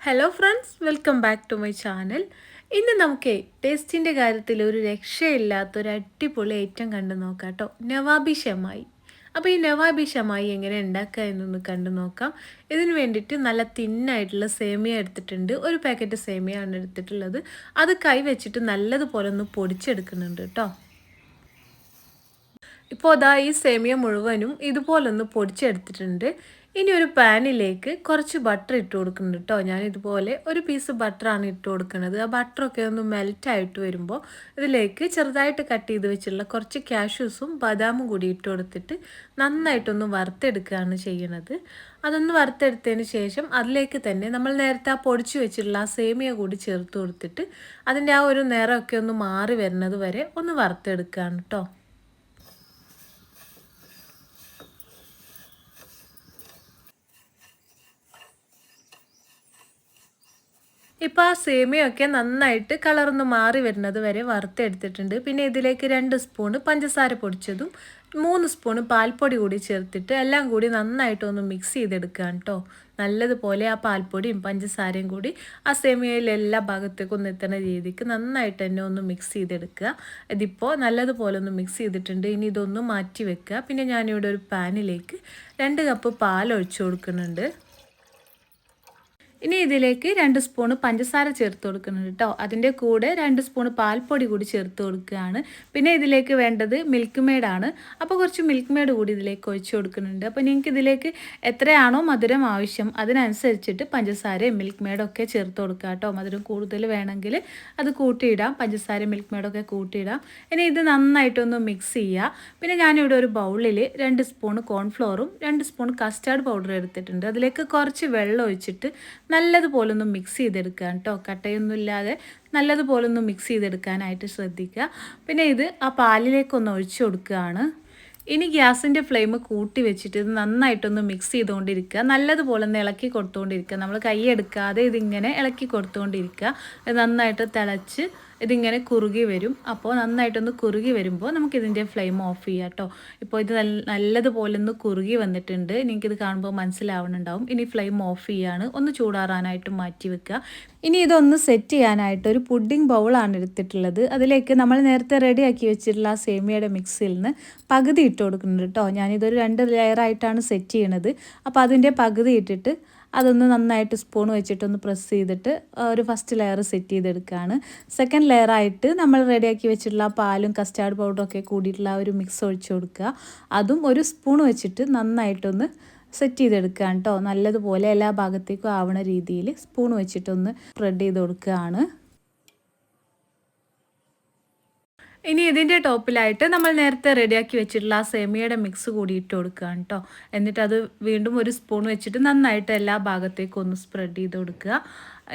Hello friends welcome back to my channel ഇന്ന് നമുക്ക് ടേസ്റ്റിന്റെ കാര്യത്തിൽ ഒരു രക്ഷയില്ലാത്ത ഒരു അടിപൊളി ഐറ്റം കണ്ടു നോക്കാം കേട്ടോ നവാബി ഷമായി. അപ്പോൾ ഈ നവാബി ഷമായി എങ്ങനെ ഉണ്ടാക്കുക എന്നൊന്ന് കണ്ടു നോക്കാം. ഇതിന് വേണ്ടിയിട്ട് നല്ല തിന്നായിട്ടുള്ള സേമിയ എടുത്തിട്ടുണ്ട്. ഒരു പാക്കറ്റ് സേമിയാണ് എടുത്തിട്ടുള്ളത്. അത് കൈ വെച്ചിട്ട് നല്ലതുപോലെ ഒന്ന് പൊടിച്ചെടുക്കുന്നുണ്ട് കേട്ടോ ഇപ്പോൾ അതാ ഈ സേമിയ മുഴുവനും ഇതുപോലൊന്ന് പൊടിച്ചെടുത്തിട്ടുണ്ട്. ഇനി ഒരു പാനിലേക്ക് കുറച്ച് ബട്ടർ ഇട്ട് കൊടുക്കുന്നുണ്ട് കേട്ടോ ഞാൻ ഇതുപോലെ ഒരു പീസ് ബട്ടറാണ് ഇട്ട് കൊടുക്കുന്നത്. ആ ബട്ടറൊക്കെ ഒന്ന് മെൽറ്റായിട്ട് വരുമ്പോൾ ഇതിലേക്ക് ചെറുതായിട്ട് കട്ട് ചെയ്ത് വെച്ചുള്ള കുറച്ച് കാഷ്യൂസും ബദാമും കൂടി ഇട്ട് കൊടുത്തിട്ട് നന്നായിട്ടൊന്ന് വറുത്തെടുക്കുകയാണ് ചെയ്യണത് അതൊന്ന് വറുത്തെടുത്തതിന് ശേഷം അതിലേക്ക് തന്നെ നമ്മൾ നേരത്തെ ആ പൊടിച്ചു വെച്ചിട്ടുള്ള ആ സേമിയ കൂടി ചേർത്ത് കൊടുത്തിട്ട് അതിന്റെ ആ ഒരു നിറമൊക്കെ ഒന്ന് മാറി വരുന്നത് വരെ ഒന്ന് വറുത്തെടുക്കുകയാണ് കേട്ടോ ഇപ്പോൾ ആ സേമിയൊക്കെ നന്നായിട്ട് കളർന്ന് മാറി വരുന്നത് വരെ വറുത്തെടുത്തിട്ടുണ്ട്. പിന്നെ ഇതിലേക്ക് രണ്ട് സ്പൂൺ പഞ്ചസാര പൊടിച്ചതും മൂന്ന് സ്പൂൺ പാൽപ്പൊടി കൂടി ചേർത്തിട്ട് എല്ലാം കൂടി നന്നായിട്ടൊന്ന് മിക്സ് ചെയ്തെടുക്കുകയാണ് കേട്ടോ നല്ലതുപോലെ ആ പാൽപ്പൊടിയും പഞ്ചസാരയും കൂടി ആ സേമിയയിലെ എല്ലാ ഭാഗത്തേക്കും ഒന്ന് എത്തുന്ന രീതിക്ക് നന്നായിട്ട് തന്നെ ഒന്ന് മിക്സ് ചെയ്തെടുക്കുക. ഇതിപ്പോൾ നല്ലതുപോലെ ഒന്ന് മിക്സ് ചെയ്തിട്ടുണ്ട്. ഇനി ഇതൊന്ന് മാറ്റി വെക്കുക. പിന്നെ ഞാനിവിടെ ഒരു പാനിലേക്ക് രണ്ട് കപ്പ് പാൽ ഒഴിച്ചു കൊടുക്കുന്നുണ്ട്. ഇനി ഇതിലേക്ക് രണ്ട് സ്പൂണ് പഞ്ചസാര ചേർത്ത് കൊടുക്കുന്നുണ്ട് കേട്ടോ. അതിന്റെ കൂടെ രണ്ട് സ്പൂണ് പാൽപ്പൊടി കൂടി ചേർത്ത് കൊടുക്കുകയാണ്. പിന്നെ ഇതിലേക്ക് വേണ്ടത് മിൽക്ക് മെയ്ഡാണ് അപ്പോൾ കുറച്ച് മിൽക്ക് മെയ്ഡ് കൂടി ഇതിലേക്ക് ഒഴിച്ച് കൊടുക്കുന്നുണ്ട്. അപ്പോൾ നിങ്ങൾക്ക് ഇതിലേക്ക് എത്രയാണോ മധുരം ആവശ്യം അതിനനുസരിച്ചിട്ട് പഞ്ചസാരയും മിൽക്ക് മെയ്ഡൊക്കെ ചേർത്ത് കൊടുക്കുക കേട്ടോ. മധുരം കൂടുതൽ വേണമെങ്കിൽ അത് കൂട്ടിയിടാം. പഞ്ചസാര മിൽക്ക് മെയ്ഡൊക്കെ കൂട്ടിയിടാം. ഇനി ഇത് നന്നായിട്ടൊന്ന് മിക്സ് ചെയ്യുക. പിന്നെ ഞാനിവിടെ ഒരു ബൗളിൽ രണ്ട് സ്പൂൺ കോൺഫ്ലോറും രണ്ട് സ്പൂൺ കസ്റ്റാർഡ് പൗഡർ എടുത്തിട്ടുണ്ട്. അതിലേക്ക് കുറച്ച് വെള്ളം ഒഴിച്ചിട്ട് നല്ലതുപോലെ ഒന്ന് മിക്സ് ചെയ്തെടുക്കുക കേട്ടോ. കട്ടയൊന്നും ഇല്ലാതെ നല്ലതുപോലെ ഒന്ന് മിക്സ് ചെയ്തെടുക്കാനായിട്ട് ശ്രദ്ധിക്കുക. പിന്നെ ഇത് ആ പാലിലേക്കൊന്ന് ഒഴിച്ചു കൊടുക്കുകയാണ്. ഇനി ഗ്യാസിന്റെ ഫ്ലെയിം കൂട്ടി വെച്ചിട്ട് ഇത് നന്നായിട്ടൊന്ന് മിക്സ് ചെയ്തുകൊണ്ടിരിക്കുക. നല്ലതുപോലെ ഒന്ന് ഇളക്കി കൊടുത്തുകൊണ്ടിരിക്കുക. നമ്മൾ കൈ എടുക്കാതെ ഇതിങ്ങനെ ഇളക്കി കൊടുത്തുകൊണ്ടിരിക്കുക. നന്നായിട്ട് തിളച്ച് ഇതിങ്ങനെ കുറുകി വരും. അപ്പോൾ നന്നായിട്ടൊന്ന് കുറുകി വരുമ്പോൾ നമുക്കിതിന്റെ ഫ്ലെയിം ഓഫ് ചെയ്യാം കേട്ടോ. ഇപ്പോൾ ഇത് നല്ലതുപോലെ ഒന്ന് കുറുകി വന്നിട്ടുണ്ട്. നിങ്ങൾക്കിത് കാണുമ്പോൾ മനസ്സിലാവണുണ്ടാവും ഇനി ഫ്ലെയിം ഓഫ് ചെയ്യാണ്. ഒന്ന് ചൂടാറാനായിട്ട് മാറ്റി വെക്കുക. ഇനി ഇതൊന്ന് സെറ്റ് ചെയ്യാനായിട്ട് ഒരു പുഡിംഗ് ബൗളാണ് എടുത്തിട്ടുള്ളത്. അതിലേക്ക് നമ്മൾ നേരത്തെ റെഡിയാക്കി വെച്ചിട്ടുള്ള ആ സേമിയയുടെ മിക്സിൽ നിന്ന് പകുതി ഇട്ട് കൊടുക്കുന്നുണ്ട് കേട്ടോ. ഞാനിതൊരു രണ്ട് ലെയറായിട്ടാണ് സെറ്റ് ചെയ്യണത്. അപ്പോൾ അതിന്റെ പകുതി ഇട്ടിട്ട് അതൊന്ന് നന്നായിട്ട് സ്പൂൺ വെച്ചിട്ടൊന്ന് പ്രസ് ചെയ്തിട്ട് ഒരു ഫസ്റ്റ് ലെയർ സെറ്റ് ചെയ്തെടുക്കുകയാണ് സെക്കൻഡ് ലെയർ ആയിട്ട് നമ്മൾ റെഡിയാക്കി വെച്ചിട്ടുള്ള പാലും കസ്റ്റാർഡ് പൗഡറും ഒക്കെ കൂടിയിട്ടുള്ള ഒരു മിക്സ് ഒഴിച്ച് കൊടുക്കുക. അതും ഒരു സ്പൂൺ വെച്ചിട്ട് നന്നായിട്ടൊന്ന് സെറ്റ് ചെയ്തെടുക്കുകയാണ് കേട്ടോ നല്ലതുപോലെ എല്ലാ ഭാഗത്തേക്കും ആവണ രീതിയിൽ സ്പൂൺ വെച്ചിട്ടൊന്ന് സ്പ്രെഡ് ചെയ്ത് കൊടുക്കുകയാണ്. ഇനി ഇതിന്റെ ടോപ്പിലായിട്ട് നമ്മൾ നേരത്തെ റെഡിയാക്കി വെച്ചിട്ടുള്ള ആ സേമിയയുടെ മിക്സ് കൂടി ഇട്ട് കൊടുക്കുകയാണ് കേട്ടോ എന്നിട്ട് അത് വീണ്ടും ഒരു സ്പൂൺ വെച്ചിട്ട് നന്നായിട്ട് എല്ലാ ഭാഗത്തേക്കും ഒന്ന് സ്പ്രെഡ് ചെയ്ത് കൊടുക്കുക.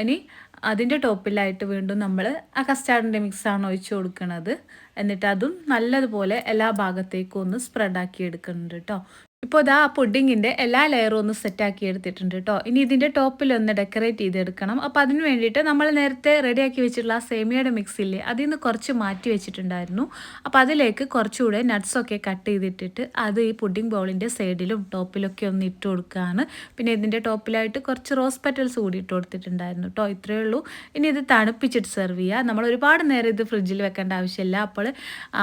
ഇനി അതിന്റെ ടോപ്പിലായിട്ട് വീണ്ടും നമ്മൾ ആ കസ്റ്റാർഡിന്റെ മിക്സാണ് ഒഴിച്ചു കൊടുക്കുന്നത് എന്നിട്ട് അതും നല്ലതുപോലെ എല്ലാ ഭാഗത്തേക്കും ഒന്ന് സ്പ്രെഡാക്കി എടുക്കുന്നുണ്ട് കേട്ടോ ഇപ്പോൾ ഇതാ ആ പുഡിങ്ങിന്റെ എല്ലാ ലെയറും ഒന്ന് സെറ്റാക്കി എടുത്തിട്ടുണ്ട് കേട്ടോ ഇനി ഇതിന്റെ ടോപ്പിൽ ഒന്ന് ഡെക്കറേറ്റ് ചെയ്തെടുക്കണം. അപ്പോൾ അതിന് വേണ്ടിയിട്ട് നമ്മൾ നേരത്തെ റെഡിയാക്കി വെച്ചിട്ടുള്ള ആ സേമിയയുടെ മിക്സില്ലേ അതിൽ നിന്ന് കുറച്ച് മാറ്റി വെച്ചിട്ടുണ്ടായിരുന്നു. അപ്പോൾ അതിലേക്ക് കുറച്ചുകൂടെ നട്ട്സൊക്കെ കട്ട് ചെയ്തിട്ടിട്ട് അത് ഈ പുഡിംഗ് ബൗളിന്റെ സൈഡിലും ടോപ്പിലൊക്കെ ഒന്ന് ഇട്ട് കൊടുക്കുകയാണ് പിന്നെ ഇതിന്റെ ടോപ്പിലായിട്ട് കുറച്ച് റോസ് പെറ്റൽസ് കൂടി ഇട്ട് കൊടുത്തിട്ടുണ്ടായിരുന്നു കേട്ടോ ഇത്രയേ ഉള്ളൂ. ഇനി ഇത് തണുപ്പിച്ചിട്ട് സെർവ് ചെയ്യുക നമ്മൾ ഒരുപാട് നേരം ഇത് ഫ്രിഡ്ജിൽ വെക്കേണ്ട ആവശ്യമില്ല. അപ്പോൾ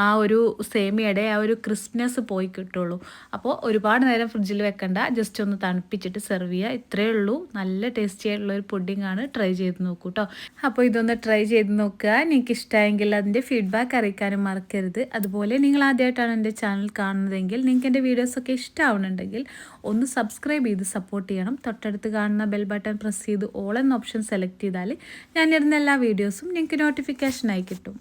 ആ ഒരു സേമിയയുടെ ആ ഒരു ക്രിസ്പ്നെസ് പോയി കിട്ടുള്ളൂ. അപ്പോൾ ഒരുപാട് ഒരുപാട് നേരം ഫ്രിഡ്ജിൽ വെക്കണ്ട. ജസ്റ്റ് ഒന്ന് തണുപ്പിച്ചിട്ട് സെർവ് ചെയ്യുക ഇത്രയേ ഉള്ളൂ. നല്ല ടേസ്റ്റി ആയിട്ടുള്ള ഒരു പുഡിംഗ് ആണ്. ട്രൈ ചെയ്ത് നോക്കൂ കേട്ടോ അപ്പോൾ ഇതൊന്ന് ട്രൈ ചെയ്ത് നോക്കുക. നിങ്ങൾക്ക് ഇഷ്ടമായെങ്കിൽ അതിന്റെ ഫീഡ്ബാക്ക് അറിയിക്കാനും മറക്കരുത്. അതുപോലെ നിങ്ങൾ ആദ്യമായിട്ടാണ് എന്റെ ചാനൽ കാണുന്നതെങ്കിൽ നിങ്ങൾക്ക് എന്റെ വീഡിയോസൊക്കെ ഇഷ്ടമാവുന്നുണ്ടെങ്കിൽ ഒന്ന് സബ്സ്ക്രൈബ് ചെയ്ത് സപ്പോർട്ട് ചെയ്യണം. തൊട്ടടുത്ത് കാണുന്ന ബെൽ ബട്ടൺ പ്രസ് ചെയ്ത് ഓൾ എന്ന ഓപ്ഷൻ സെലക്ട് ചെയ്താൽ ഞാൻ ഇരുന്ന എല്ലാ വീഡിയോസും നിങ്ങൾക്ക് നോട്ടിഫിക്കേഷനായി കിട്ടും.